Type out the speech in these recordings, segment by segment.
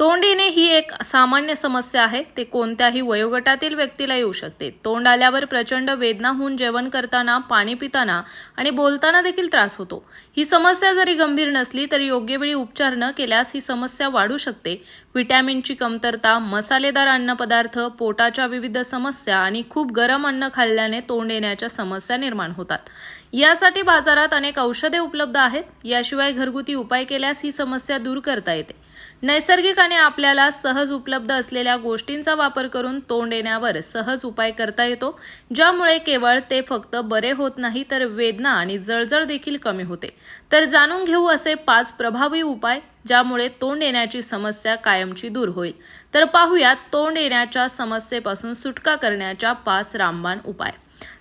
तोंड येणे ही एक सामान्य समस्या आहे. ते कोणत्याही वयोगटातील व्यक्तीला येऊ शकते. तोंड आल्यावर प्रचंड वेदना होऊन जेवण करताना पाणी पिताना आणि बोलताना देखील त्रास होतो. ही समस्या जरी गंभीर नसली तरी योग्य वेळी उपचार न केल्यास ही समस्या वाढू शकते. व्हिटॅमिनची कमतरता मसालेदार अन्नपदार्थ पोटाच्या विविध समस्या आणि खूप गरम अन्न खाल्ल्याने तोंड येण्याच्या समस्या निर्माण होतात. यासाठी बाजारात अनेक औषधे उपलब्ध आहेत. याशिवाय घरगुती उपाय केल्यास ही समस्या दूर करता येते. नैसर्गिक आणि आपल्याला सहज उपलब्ध असलेल्या गोष्टींचा वापर करून तोंड येण्यावर सहज उपाय करता येतो ज्यामुळे केवळ ते फक्त बरे होत नाही तर वेदना आणि जळजळ देखील कमी होते. तर जाणून घेऊ असे पाच प्रभावी उपाय ज्यामुळे तोंड येण्याची समस्या कायमची दूर होईल. तर पाहूयात तोंड येण्याच्या समस्येपासून सुटका करण्याच्या पाच रामबाण उपाय.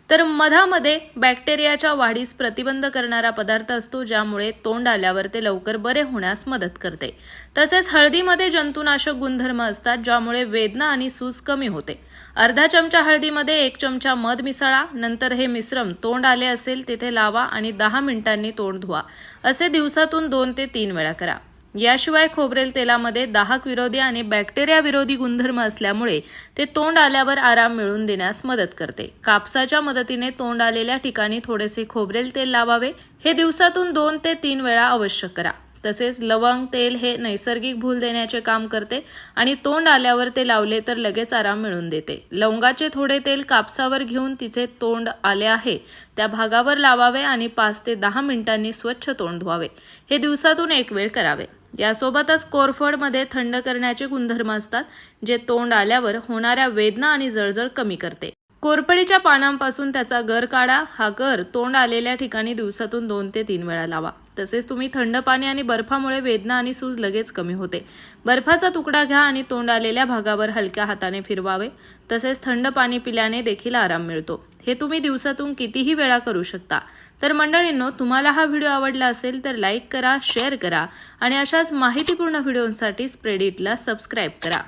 तर मधामध्ये बॅक्टेरियाच्या वाढीस प्रतिबंध करणारा पदार्थ असतो ज्यामुळे तोंड आल्यावर ते लवकर बरे होण्यास मदत करते. तसेच हळदीमध्ये जंतुनाशक गुणधर्म असतात ज्यामुळे वेदना आणि सूज कमी होते. अर्धा चमचा हळदीमध्ये एक चमचा मध मिसळा नंतर हे मिश्रण तोंड आले असेल तिथे लावा आणि दहा मिनिटांनी तोंड धुवा. असे दिवसातून दोन ते तीन वेळा करा. याशिवाय खोबरेल तेलामध्ये दाहक विरोधी आणि बॅक्टेरिया विरोधी गुणधर्म असल्यामुळे ते तोंड आल्यावर आराम मिळवून देण्यास मदत करते. कापसाच्या मदतीने तोंड आलेल्या ठिकाणी थोडेसे खोबरेल तेल लावावे. हे दिवसातून दोन ते तीन वेळा अवश्य करा. तसेच लवंग तेल हे नैसर्गिक भूल देण्याचे काम करते आणि तोंड आल्यावर ते लावले तर लगेच आराम मिळून देते. लवंगाचे थोडे तेल कापसावर घेऊन तिचे तोंड आले आहे. त्या भागावर लावावे आणि पाच ते दहा मिनिटांनी स्वच्छ तोंड धुवावे. हे दिवसातून एक वेळ करावे. यासोबतच कोरफडमध्ये थंड करण्याचे गुणधर्म असतात जे तोंड आल्यावर होणाऱ्या वेदना आणि जळजळ कमी करते. कोरफडीच्या पानांपासून त्याचा गर काढा हा गर तोंड आलेल्या ठिकाणी दिवसातून दोन ते तीन वेळा लावा. तसेच तुम्ही थंड पाणी आणि बर्फामुळे वेदना आणि सूज लगेच कमी होते. बर्फाचा तुकडा घ्या आणि तोंड आलेल्या भागावर हलक्या हाताने फिरवावे. तसेच थंड पाणी पिल्याने देखील आराम मिळतो. हे तुम्ही दिवसातून कितीही वेळा करू शकता. तर मंडळींनो तुम्हाला हा व्हिडिओ आवडला असेल तर लाईक करा शेअर करा आणि अशाच माहितीपूर्ण व्हिडिओंसाठी स्प्रेडिटला सबस्क्राईब करा.